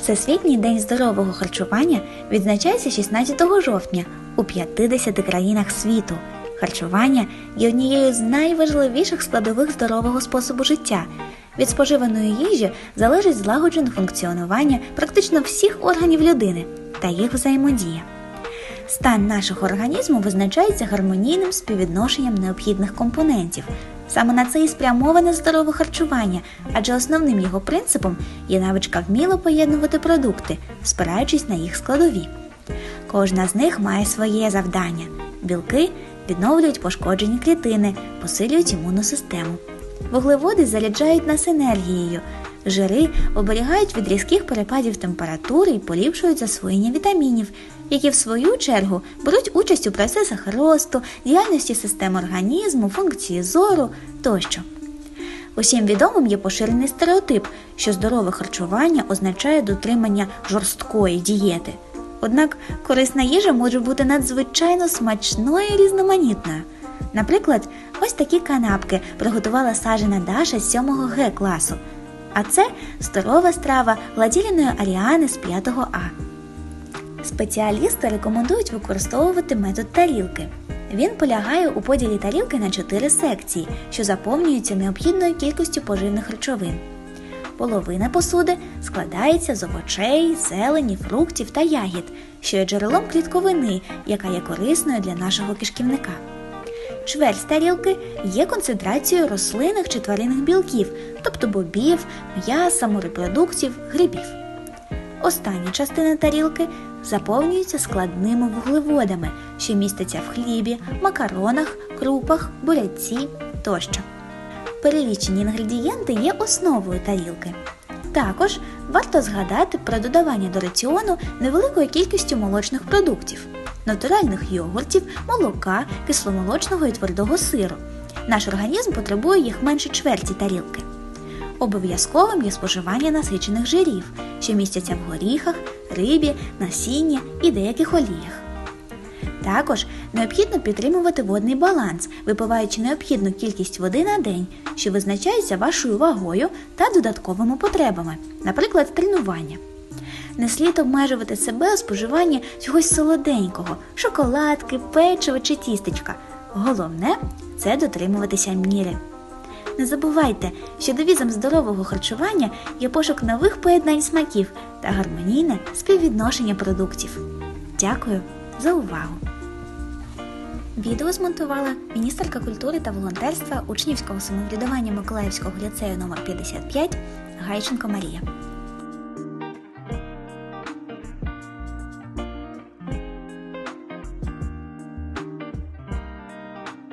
Всесвітній день здорового харчування відзначається 16 жовтня у 50 країнах світу. Харчування є однією з найважливіших складових здорового способу життя. Від споживаної їжі залежить злагоджене функціонування практично всіх органів людини та їх взаємодія. Стан нашого організму визначається гармонійним співвідношенням необхідних компонентів. Саме на це і спрямоване здорове харчування, адже основним його принципом є навичка вміло поєднувати продукти, спираючись на їх складові. Кожна з них має своє завдання. Білки відновлюють пошкоджені клітини, посилюють імунну систему. Вуглеводи заряджають нас енергією, жири оберігають від різких перепадів температури і поліпшують засвоєння вітамінів, які в свою чергу беруть участь у процесах росту, діяльності системи організму, функції зору тощо. Усім відомим є поширений стереотип, що здорове харчування означає дотримання жорсткої дієти. Однак корисна їжа може бути надзвичайно смачною і різноманітною. Наприклад, ось такі канапки приготувала сажена Даша з 7 Г класу. А це здорова страва гладіляної Аріани з 5 А. Спеціалісти рекомендують використовувати метод тарілки. Він полягає у поділі тарілки на чотири секції, що заповнюються необхідною кількістю поживних речовин. Половина посуди складається з овочей, зелені, фруктів та ягід, що є джерелом клітковини, яка є корисною для нашого кишківника. Чверть тарілки є концентрацією рослинних чи тваринних білків, тобто бобів, м'яса, морепродуктів, грибів. Остання частина тарілки заповнюється складними вуглеводами, що містяться в хлібі, макаронах, крупах, буряці тощо. Перелічені інгредієнти є основою тарілки. Також варто згадати про додавання до раціону невеликою кількістю молочних продуктів, натуральних йогуртів, молока, кисломолочного і твердого сиру. Наш організм потребує їх менше чверті тарілки. Обов'язковим є споживання насичених жирів, що містяться в горіхах, рибі, насінні і деяких оліях. Також необхідно підтримувати водний баланс, випиваючи необхідну кількість води на день, що визначається вашою вагою та додатковими потребами, наприклад, тренування. Не слід обмежувати себе у споживанні чогось солоденького, шоколадки, печиво чи тістечка. Головне це дотримуватися міри. Не забувайте, що девізом здорового харчування є пошук нових поєднань смаків та гармонійне співвідношення продуктів. Дякую за увагу! Відео змонтувала міністерка культури та волонтерства учнівського самоврядування Миколаївського ліцею номер 55 Гайченко Марія.